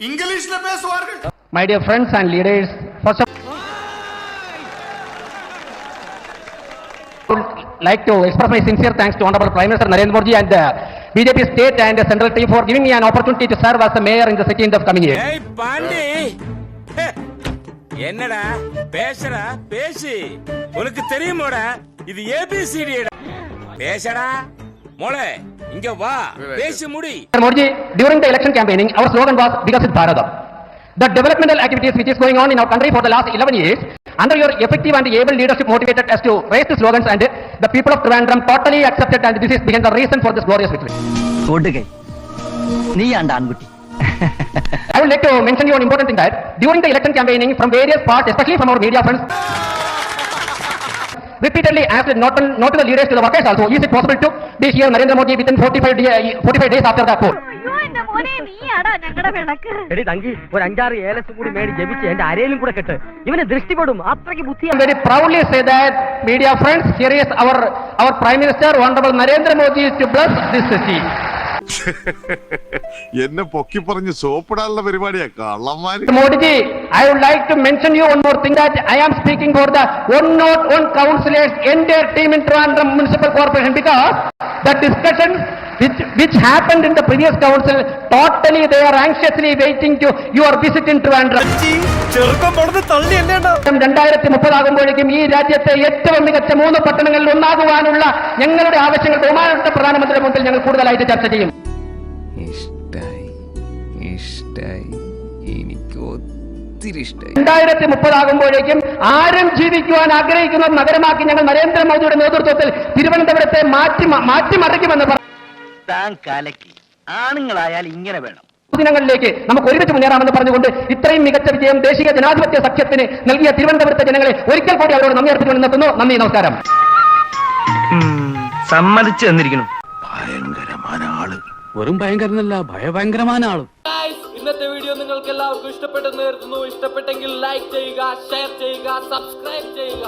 இங்கிலீஷ்ல பேசுவார்கள் My dear friends and leaders, first of I would like to express my sincere thanks to Honorable Prime Minister Narendra Modi and the BJP state and the central team for giving me an opportunity to serve as the mayor in the city in the coming year. ஏய் பாண்டி ஹே, என்னடா பேசுடா பேசு உனக்கு தெரியுமோடா இது ABCD பேசடா மோளே இங்க வா பேசி முடி Mr. Modi, during the election campaigning, our slogan was Vikasit Bharatam. The developmental activities which is going on in our country for the last 11 years, under your effective and able leadership motivated us to raise the slogans and the people of Trivandrum totally accepted and this is behind the reason for this glorious victory. കൊടുകൈ നീയാണ്ട് ആൺകുട്ടി I would like to mention you an important thing that during the election campaigning from various parts, especially from our media friends, repeatedly asked not, not to the leaders to the workers also, is it possible to be here Narendra Modi within 45, day, 45 days after that poll? എടി തങ്കി ഒരു അഞ്ചാറ് ഏലസും കൂടി മേടി ജപിച്ച് എന്റെ അരയിലും കൂടെ കെട്ട് drishti ദൃഷ്ടിപ്പെടും അത്രയ്ക്ക് ബുദ്ധിയാണ് very proudly say that, media friends, here is our, our Prime Minister, Honorable Narendra Modi to bless this city. എന്നെ പൊക്കി പറഞ്ഞ് സോപ്പിടാനുള്ള പരിപാടിയാ കള്ളന്മാര് ji, I would like to mention you one more thing that I am speaking for the one not one councillors entire team in Trivandrum Municipal Corporation because the discussions which, which happened in the previous council, totally they are anxiously waiting to your visit in Trivandrum. തള്ളി രണ്ടായിരത്തി മുപ്പതാകുമ്പോഴേക്കും ഈ രാജ്യത്തെ ഏറ്റവും മികച്ച മൂന്ന് പട്ടണങ്ങളിൽ ഒന്നാകുവാനുള്ള ഞങ്ങളുടെ ആവശ്യങ്ങൾ ബഹുമാനപ്പെട്ട പ്രധാനമന്ത്രിയുടെ മുമ്പിൽ ഞങ്ങൾ കൂടുതലായിട്ട് ചർച്ച ചെയ്യും. ഇഷ്ടായി ഇഷ്ടായി. എനിക്ക് ഒത്തിരി ഇഷ്ടായി. രണ്ടായിരത്തി മുപ്പതാകുമ്പോഴേക്കും ആരും ജീവിക്കുവാൻ ആഗ്രഹിക്കുന്ന നഗരമാക്കി ഞങ്ങൾ നരേന്ദ്രമോദിയുടെ നേതൃത്വത്തിൽ തിരുവനന്തപുരത്തെ മാറ്റി മാറ്റിമറിക്കുമെന്ന് പറഞ്ഞു താൻ കലക്കി. ആണുങ്ങളായാൽ ഇങ്ങനെ വേണം. ദിനങ്ങളിലേക്ക് നമുക്ക് ഒരുമിച്ച് മുന്നേറാമെന്ന് പറഞ്ഞുകൊണ്ട് ഇത്രയും മികച്ച വിജയം ദേശീയ ജനാധിപത്യ സഖ്യത്തിന് നൽകിയ തിരുവനന്തപുരത്തെ ജനങ്ങളെ ഒരിക്കൽ കൂടി അവരോട് നന്ദി അർപ്പിച്ചുകൊണ്ട് നിർത്തുന്നു നന്ദി നമസ്കാരം. സമ്മതിച്ചു തന്നിരിക്കുന്നു. വെറും ഭയങ്കരനല്ല ഭയഭയങ്കരമായ ആളും. ഇന്നത്തെ വീഡിയോ നിങ്ങൾക്ക് എല്ലാവർക്കും ഇഷ്ടപ്പെട്ടെന്ന് കരുതുന്നു. ഇഷ്ടപ്പെട്ടെങ്കിൽ ലൈക്ക് ചെയ്യുക ഷെയർ ചെയ്യുക സബ്സ്ക്രൈബ് ചെയ്യുക.